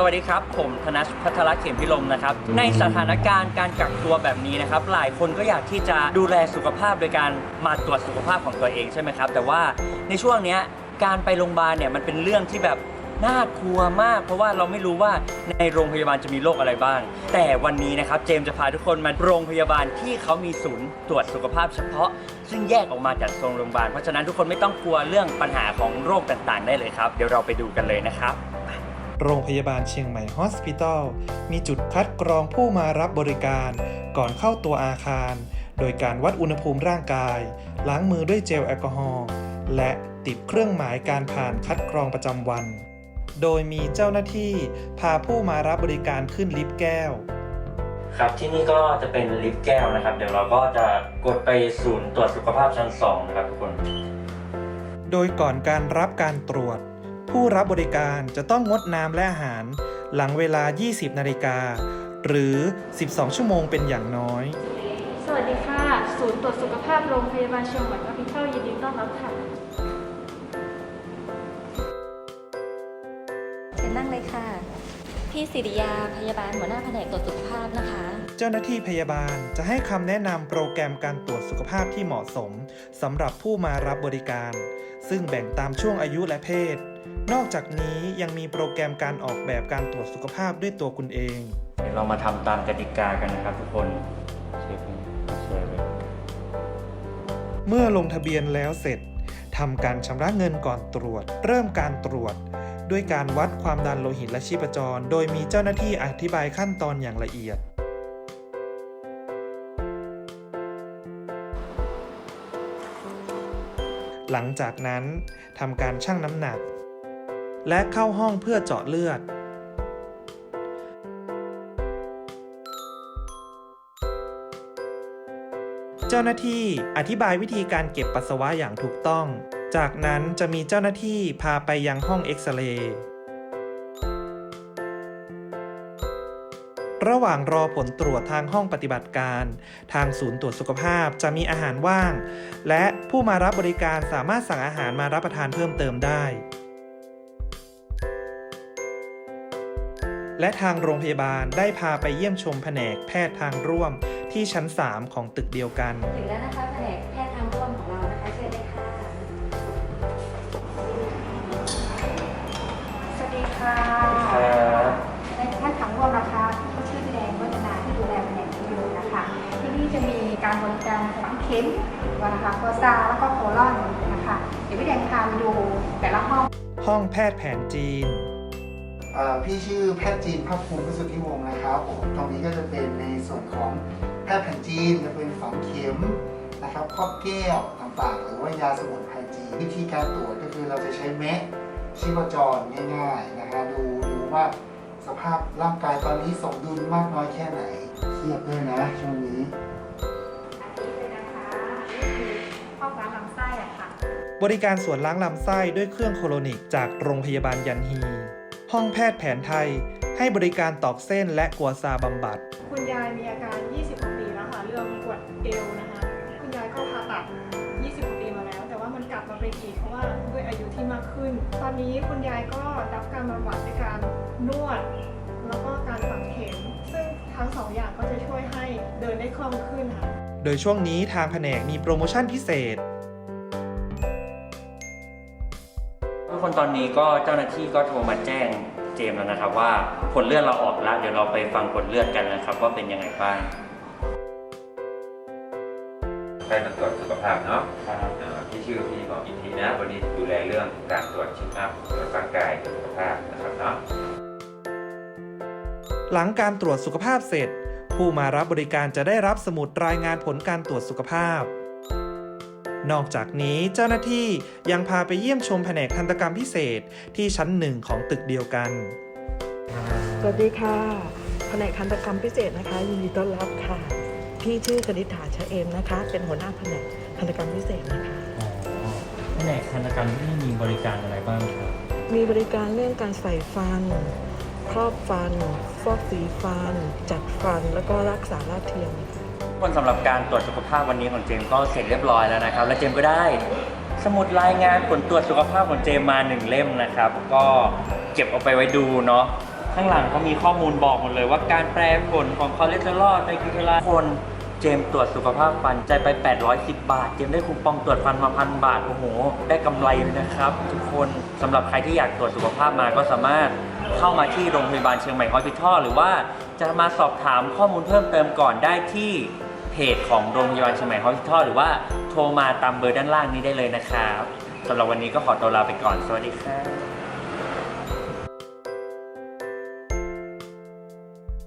สวัสดีครับ ผมธนัชพัทรเข็มพิลมนะครับ ในสถานการณ์การกักตัวแบบนี้นะครับ หลายคนก็อยากที่จะดูแลสุขภาพโดยการมาตรวจสุขภาพของตัวเองใช่ไหมครับ แต่ว่าในช่วงเนี้ยการไปโรงพยาบาลเนี่ยมันเป็นเรื่องที่แบบน่ากลัวมาก เพราะว่าเราไม่รู้ว่าในโรงพยาบาลจะมีโรคอะไรบ้าง แต่วันนี้นะครับเจมส์จะพาทุกคนมาโรงพยาบาลที่เขามีศูนย์ตรวจสุขภาพเฉพาะ ซึ่งแยกออกมาจากโรงพยาบาลเพราะฉะนั้นทุกคนไม่ต้องกลัวเรื่องปัญหาของโรคต่างๆ ได้เลยครับ เดี๋ยวเราไปดูกันเลยนะครับ โรงพยาบาลเชียงใหม่ฮอสพิทอลมีจุดคัดกรองผู้มารับบริการก่อนเข้าตัวอาคาร โดยการวัดอุณหภูมิร่างกาย ล้างมือด้วยเจลแอลกอฮอล์และติดเครื่องหมายการผ่านคัดกรองประจำวัน โดยมีเจ้าหน้าที่พาผู้มารับบริการขึ้นลิฟต์แก้ว ครับที่นี่ก็จะเป็นลิฟต์แก้วนะครับ เดี๋ยวเราก็จะกดไปศูนย์ตรวจสุขภาพชั้น2นะครับทุกคน โดยก่อนการรับการตรวจ ผู้รับบริการจะต้องงดน้ำและอาหาร หลังเวลา 20 นาฬิกา หรือ 12 ชั่วโมงเป็นอย่างน้อย สวัสดีค่ะ ศูนย์ตรวจสุขภาพโรงพยาบาลเชียงใหม่คาพิทัลยินดีต้อนรับค่ะเชิญนั่งเลยค่ะ พี่สิริยาพยาบาลหัวหน้าแผนกตรวจสุขภาพนะคะ เจ้าหน้าที่พยาบาลจะให้คำแนะนำโปรแกรมการตรวจสุขภาพที่เหมาะสมสำหรับผู้มารับบริการ ซึ่งแบ่งตามช่วงอายุและเพศ นอกจากนี้ยังมีโปรแกรมการออกแบบการตรวจสุขภาพด้วยตัวคุณเองเดี๋ยวเรามาทำตามกติกากันนะครับทุกคนเชฟนี่เชฟเลยเมื่อลงทะเบียนแล้วเสร็จทำการชำระเงินก่อนตรวจ เริ่มการตรวจ ด้วยการวัดความดันโลหิตและชีพจร โดยมีเจ้าหน้าที่อธิบายขั้นตอนอย่างละเอียด หลังจากนั้นทำการชั่งน้ำหนัก และเข้าห้องเพื่อเจาะเลือด เจ้าหน้าที่อธิบายวิธีการเก็บปัสสาวะอย่างถูกต้อง จากนั้นจะมีเจ้าหน้าที่พาไปยังห้องเอ็กซเรย์ระหว่างรอผลตรวจทางห้องปฏิบัติการ ทางศูนย์ตรวจสุขภาพจะมีอาหารว่าง และผู้มารับบริการสามารถสั่งอาหารมารับประทานเพิ่มเติมได้ และทางโรงพยาบาลได้พาไปเยี่ยมชมแผนกแพทย์ทางร่วมที่ชั้น 3 ของตึกเดียวกัน ถึงแล้วนะคะแผนกแพทย์ทางร่วมของเรานะคะเชิญเลยค่ะ สวัสดีค่ะครับในท่านถังรวมนะคะที่ชื่อพี่แดงวัฒนาที่ดูแลแผนกนี้อยู่นะคะ ที่นี่จะมีการบริการฝังเข็มนะคะโคซาแล้วก็โคลอนนะคะ เดี๋ยวพี่แดงพาไปดูแต่ละห้อง ห้องแพทย์แผนจีนเอ่อ พี่ชื่อแพทย์จีนภาคภูมิพิสุทธิวงศ์นะครับผมตรงนี้ก็จะเป็นในส่วนของแพทย์แผนจีนจะเป็นฝังเข็มนะครับครอบแก้วต่างๆ หรือว่ายาสมุนไพรจีน วิธีการตรวจก็คือเราจะใช้แมะชีพจรง่ายๆนะฮะดูดูว่าสภาพร่างกายตอนนี้สมดุลมากน้อยแค่ไหนเครียดด้วยนะช่วงนี้อันนี้เลยนะคะนี่คือห้องล้างไส้อะค่ะบริการสวนล้างลำไส้ด้วยเครื่องโคโลนิกจากโรงพยาบาลยันฮี ห้องแพทย์แผนไทย ให้บริการตอกเส้นและกัวซาบำบัด คุณยายมีอาการ 20กว่าปีแล้วค่ะ เรื่องปวดเอวนะคะ คุณยายก็ผ่าตัด 20กว่าปีมาแล้ว แต่ว่ามันกลับมาเป็นอีกเพราะว่าด้วยอายุที่มากขึ้น ตอนนี้คุณยายก็รับการบำบัดในการนวด แล้วก็การฝังเข็ม ซึ่งทั้งสองอย่างก็จะช่วยให้เดินได้คล่องขึ้นค่ะ โดยช่วงนี้ทางแผนกมีโปรโมชั่นพิเศษ คนตอนนี้ก็เจ้าหน้าที่ก็โทรมาแจ้งเจมส์แล้วนะครับ ว่าผลเลือดเราออกแล้วเดี๋ยวเราไปฟังผลเลือดกันนะครับ ว่าเป็นยังไงบ้างใครมาตรวจสุขภาพเนาะครับเอ่อพี่ชื่อพี่บอกอีกทีนะ วันนี้ดูแลเรื่องการตรวจเช็คอัพตรวจร่างกายตรวจสุขภาพนะครับเนาะ หลังการตรวจสุขภาพเสร็จ ผู้มารับบริการจะได้รับสมุดรายงานผลการตรวจสุขภาพ นอกจากนี้เจ้าหน้าที่ยังพาไปเยี่ยมชมแผนกทันตกรรมพิเศษที่ชั้นหนึ่งของตึกเดียวกัน สวัสดีค่ะ แผนกทันตกรรมพิเศษนะคะยินดีต้อนรับค่ะ พี่ชื่อกนิษฐาชะเอมนะคะ เป็นหัวหน้าแผนกทันตกรรมพิเศษนะคะ แผนกทันตกรรมที่นี่มีบริการอะไรบ้างครับ มีบริการเรื่องการใส่ฟัน ครอบฟัน ฟอกสีฟัน จัดฟัน แล้วก็รักษาลาดเทียมค่ะ คนสำหรับการตรวจสุขภาพวันนี้ของเจมส์ก็เสร็จเรียบร้อยแล้วนะครับ และเจมส์ก็ได้ สมุดรายงานผลตรวจสุขภาพของเจมส์มาหนึ่งเล่มนะครับ ก็เก็บเอาไปไว้ดูเนาะข้างหลังเขามีข้อมูลบอกหมดเลยว่าการแปรผลของคอเลสเตอรอลไตรกลีเซอไรด์คนเจมตรวจสุขภาพฟันใจไป 810 บาท เจมได้คูปองตรวจฟันมาพันบาท โอ้โห ได้กำไรเลยนะครับ ทุกคนสำหรับใครที่อยากตรวจสุขภาพมาก็สามารถเข้ามาที่โรงพยาบาลเชียงใหม่ฮอสพิทอลหรือว่าจะมาสอบถามข้อมูลเพิ่มเติมก่อนได้ที่ จของโรงพยาบาลเชียงใหม่ฮอสพิทอลหรือว่าโทรมาตามเบอร์ด้านล่างนี้ได้เลยนะครับสำหรับวันนี้ก็ขอตัวลาไปก่อนสวัสดีครับ